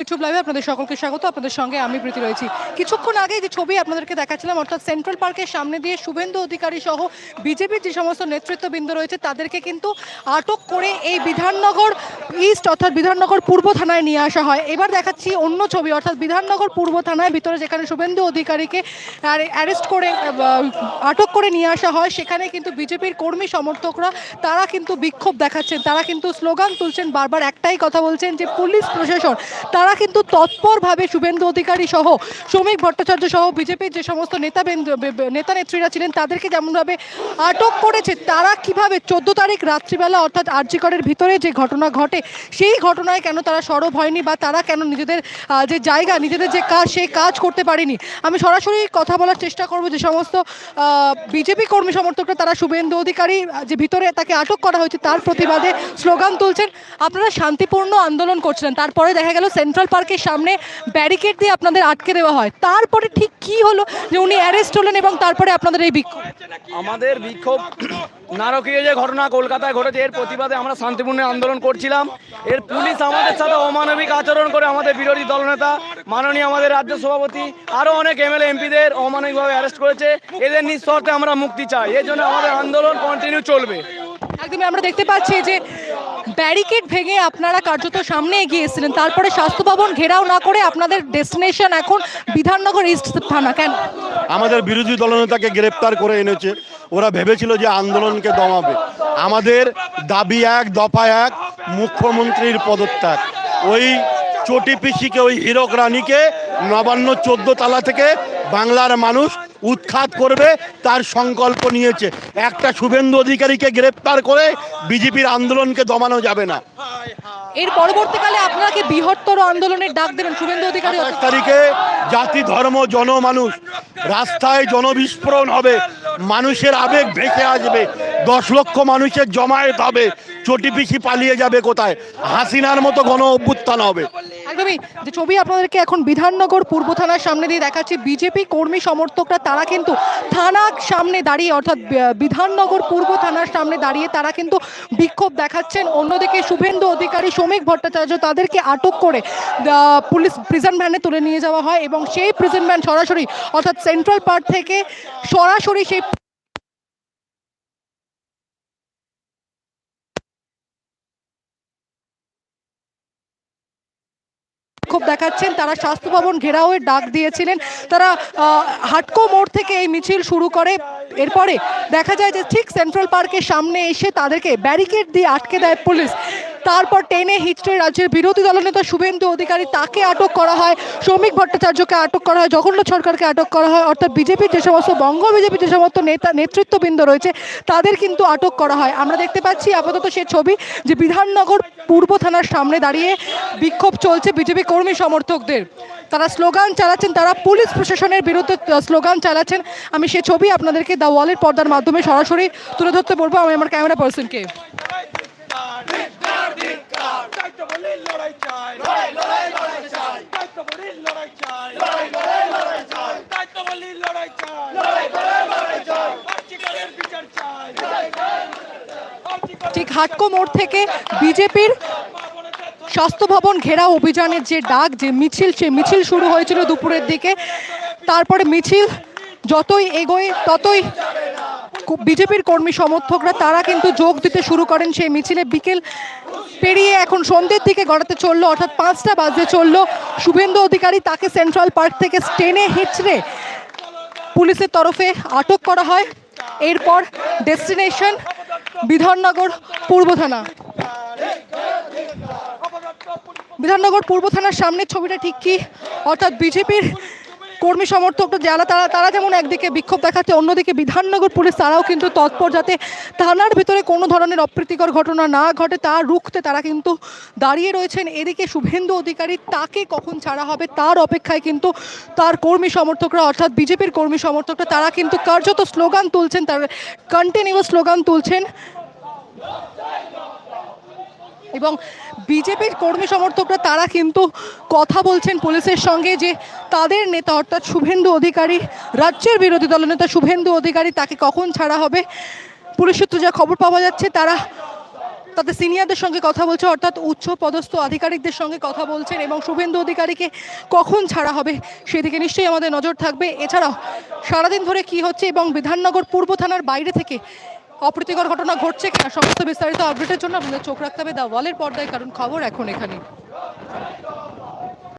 YouTube লাইভে আপনাদের সকলকে স্বাগত। আপনাদের সঙ্গে আমি প্রীতি রয়েছি। কিছুক্ষণ আগে যে ছবি আপনাদেরকে দেখাচ্ছিলাম, অর্থাৎ সেন্ট্রাল পার্কের সামনে দিয়ে শুভেন্দু অধিকারী সহ বিজেপির যে সমস্ত নেতৃত্ববৃন্দ রয়েছে, তাদেরকে কিন্তু আটক করে এই বিধাননগর ইস্ট অর্থাৎ বিধাননগর পূর্ব থানায় নিয়ে আসা হয়। এবার দেখাচ্ছি অন্য ছবি, অর্থাৎ বিধাননগর পূর্ব থানায় ভিতরে যেখানে শুভেন্দু অধিকারীকে অ্যারেস্ট করে আটক করে নিয়ে আসা হয়, সেখানে কিন্তু বিজেপির কর্মী সমর্থকরা, তারা কিন্তু বিক্ষোভ দেখাচ্ছেন। তারা কিন্তু স্লোগান তুলছেন, বারবার একটাই কথা বলছেন যে, পুলিশ প্রশাসন। তারা কিন্তু তৎপরভাবে শুভেন্দু অধিকারী সহ, শ্রমিক ভট্টাচার্য সহ বিজেপির যে সমস্ত নেতা নেতা নেত্রীরা ছিলেন, তাদেরকে যেমনভাবে আটক করেছে, তারা কীভাবে চোদ্দ তারিখ রাত্রিবেলা অর্থাৎ আরজিকরের ভিতরে যে ঘটনা ঘটে, সেই ঘটনায় কেন তারা সরব হয়নি বা তারা কেন নিজেদের যে জায়গা, নিজেদের যে কাজ, সেই কাজ করতে পারেনি? আমি সরাসরি কথা বলার চেষ্টা করব যে সমস্ত বিজেপি কর্মী সমর্থকরা, তারা শুভেন্দু অধিকারী যে ভিতরে তাকে আটক করা হয়েছে, তার প্রতিবাদে স্লোগান তুলছেন। আপনারা শান্তিপূর্ণ আন্দোলন করছিলেন, তারপরে দেখা গেল সেন্ট্রাল পার্কের সামনে ব্যারিকেড দিয়ে আপনাদের আটকে দেওয়া হয়। তারপরে ঠিক কি হলো যে উনি অ্যারেস্ট হলেন এবং তারপরে আপনাদের এই বিক্ষোভ? আমাদের বিক্ষোভ নারকীয় যে ঘটনা কলকাতায় ঘটেছে এর প্রতিবাদে আমরা শান্তিপূর্ণ আন্দোলন করছিলাম। এর পুলিশ আমাদের সাথে অমানবিক আচরণ করে আমাদের বিরোধী দলনেতা মাননীয় আমাদের রাজ্য সভাপতি আরও অনেক এমএলএ এমপিদের অমানবিকভাবে অ্যারেস্ট করেছে। এদের নিঃশর্তে আমরা মুক্তি চাই। এর জন্য আমাদের আন্দোলন কন্টিনিউ চলবে। একদমই আমরা দেখতে পাচ্ছি যে ব্যারিকেড ভেঙে আপনারা কার্যত সামনে এগিয়ে এসেছিলেন। তারপরে স্বাস্থ্য ভবন ঘেরাও না করে আপনাদের ডেস্টিনেশন এখন বিধাননগর ইস্ট থানা, কেন? আমাদের বিরোধী দলনেতাকে গ্রেপ্তার করে এনেছে। ওরা ভেবেছিল যে আন্দোলনকে দমাবে। আমাদের দাবি এক, দফা এক, মুখ্যমন্ত্রীর পদত্যাগ। ওই চটি পিসিকে, ওই হীরক রানীকে নবান্ন চোদ্দ তালা থেকে বাংলার মানুষ উৎখাত করবে তার সংকল্প নিয়েছে। একটা শুভেন্দু অধিকারীকে গ্রেপ্তার করে বিজেপির আন্দোলনকে দমানো যাবে না। এর পরবর্তীকালে আপনারা কি বৃহত্তর আন্দোলনের ডাক দেবেন শুভেন্দু অধিকারী। তারিখে জাতি ধর্ম জনমানুষ রাস্তায় জনবিস্ফোরণ হবে। মানুষের আবেগ ভেসে আসবে। দশ লক্ষ মানুষের জমায়েত হবে। চটি পিছি পালিয়ে যাবে কোথায়? হাসিনার মতো গণ অভ্যুত্থান হবে। একদমই। যে ছবি আপনাদেরকে এখন বিধাননগর পূর্ব থানার সামনে দিয়ে দেখাচ্ছি বিজেপি কর্মী সমর্থকরা তারা কিন্তু থানার সামনে দাঁড়িয়ে, অর্থাৎ বিধাননগর পূর্ব থানার সামনে দাঁড়িয়ে তারা কিন্তু বিক্ষোভ দেখাচ্ছেন। অন্যদিকে শুভেন্দু অধিকারী, শ্রমিক ভট্টাচার্য তাদেরকে আটক করে পুলিশ প্রিজন ভ্যানে তুলে নিয়ে যাওয়া হয় এবং সেই প্রিজন ভ্যান সরাসরি, অর্থাৎ সেন্ট্রাল পার্ক থেকে সরাসরি সেই বিক্ষোভ দেখাচ্ছেন। তারা স্বাস্থ্য ভবন ঘেরাওয়ের ডাক দিয়েছিলেন। তারা হাটকো মোড় থেকে এই মিছিল শুরু করে। এরপরে দেখা যায় যে ঠিক সেন্ট্রাল পার্কের সামনে এসে তাদেরকে ব্যারিকেড দিয়ে আটকে দেয় পুলিশ। তারপর টেনে হিচড়ে রাজ্যের বিরোধী দলনেতা শুভেন্দু অধিকারী তাকে আটক করা হয়। শ্রমিক ভট্টাচার্যকে আটক করা হয় জগন্নাথ সরকারকে আটক করা হয়। অর্থাৎ বিজেপির যে সমস্ত বঙ্গ বিজেপির যে সমস্ত নেতা, নেতৃত্ববৃন্দ রয়েছে, তাদের কিন্তু আটক করা হয়। আমরা দেখতে পাচ্ছি আপাতত সে ছবি যে বিধাননগর পূর্ব থানার সামনে দাঁড়িয়ে বিক্ষোভ চলছে বিজেপি কর্মী সমর্থকদের। তারা স্লোগান চালাচ্ছেন, তারা পুলিশ প্রশাসনের বিরুদ্ধে স্লোগান চালাচ্ছেন। আমি সে ছবি আপনাদেরকে দ্য ওয়ালের পর্দার মাধ্যমে সরাসরি তুলে ধরতে বলব। আমি আমার ক্যামেরা পার্সনকে। লড়াই চাই। লড়াই লড়াই লড়াই চাই। দায়িত্ববলীর লড়াই চাই। লড়াই লড়াই লড়াই চাই। দায়িত্ববলীর লড়াই চাই। লড়াই লড়াই লড়াই চাই। আর্টিকেলের বিচার চাই। ঠিক হাটকো মোড় থেকে বিজেপির স্বাস্থ্য ভবন ঘেরাও অভিযানের যে ডাক যে মিছিল সে মিছিল শুরু হয়েছিল দুপুরের দিকে। তারপরে মিছিল যতই এগোয় ততই বিজেপির কর্মী সমর্থকরা তারা কিন্তু যোগ দিতে শুরু করেন সেই মিছিলে। বিকেল পেরিয়ে এখন সন্ধ্যের দিকে গড়াতে চলল, অর্থাৎ পাঁচটা বাজতে চলল। শুভেন্দু অধিকারী তাকে সেন্ট্রাল পার্ক থেকে স্টেনে হিচড়ে পুলিশের তরফে আটক করা হয়। এরপর ডেস্টিনেশন বিধাননগর পূর্ব থানা। বিধাননগর পূর্ব থানার সামনের ছবিটা ঠিক কি? অর্থাৎ বিজেপির কর্মী সমর্থকরা, যারা, তারা তারা যেমন একদিকে বিক্ষোভ দেখাচ্ছে, অন্যদিকে বিধাননগর পুলিশ, তারাও কিন্তু তৎপর যাতে থানার ভিতরে কোনো ধরনের অপ্রীতিকর ঘটনা না ঘটে, তা রুখতে তারা কিন্তু দাঁড়িয়ে রয়েছেন। এদিকে শুভেন্দু অধিকারী, তাকে কখন ছাড়া হবে তার অপেক্ষায় কিন্তু তার কর্মী সমর্থকরা, অর্থাৎ বিজেপির কর্মী সমর্থকরা, তারা কিন্তু কার্যত স্লোগান তুলছেন, তার কন্টিনিউয়াস স্লোগান তুলছেন। এবং বিজেপির কর্মী সমর্থকরা, তারা কিন্তু কথা বলছেন পুলিশের সঙ্গে যে তাদের নেতা অর্থাৎ শুভেন্দু অধিকারী, রাজ্যের বিরোধী দলনেতা শুভেন্দু অধিকারী তাকে কখন ছাড়া হবে? পুলিশ সূত্রে যা খবর পাওয়া যাচ্ছে, তারা তাদের সিনিয়রদের সঙ্গে কথা বলছে, অর্থাৎ উচ্চ পদস্থ আধিকারিকদের সঙ্গে কথা বলছেন এবং শুভেন্দু অধিকারীকে কখন ছাড়া হবে সেদিকে নিশ্চয়ই আমাদের নজর থাকবে। এছাড়াও সারাদিন ধরে কি হচ্ছে এবং বিধাননগর পূর্ব থানার বাইরে থেকে অপ্রীতিকর ঘটনা ঘটছে কিনা সমস্ত বিস্তারিত আপডেটের জন্য আপনাদের চোখ রাখতে হবে। দা ওয়ালের পর্দায় কারণ খবর এখন এখানে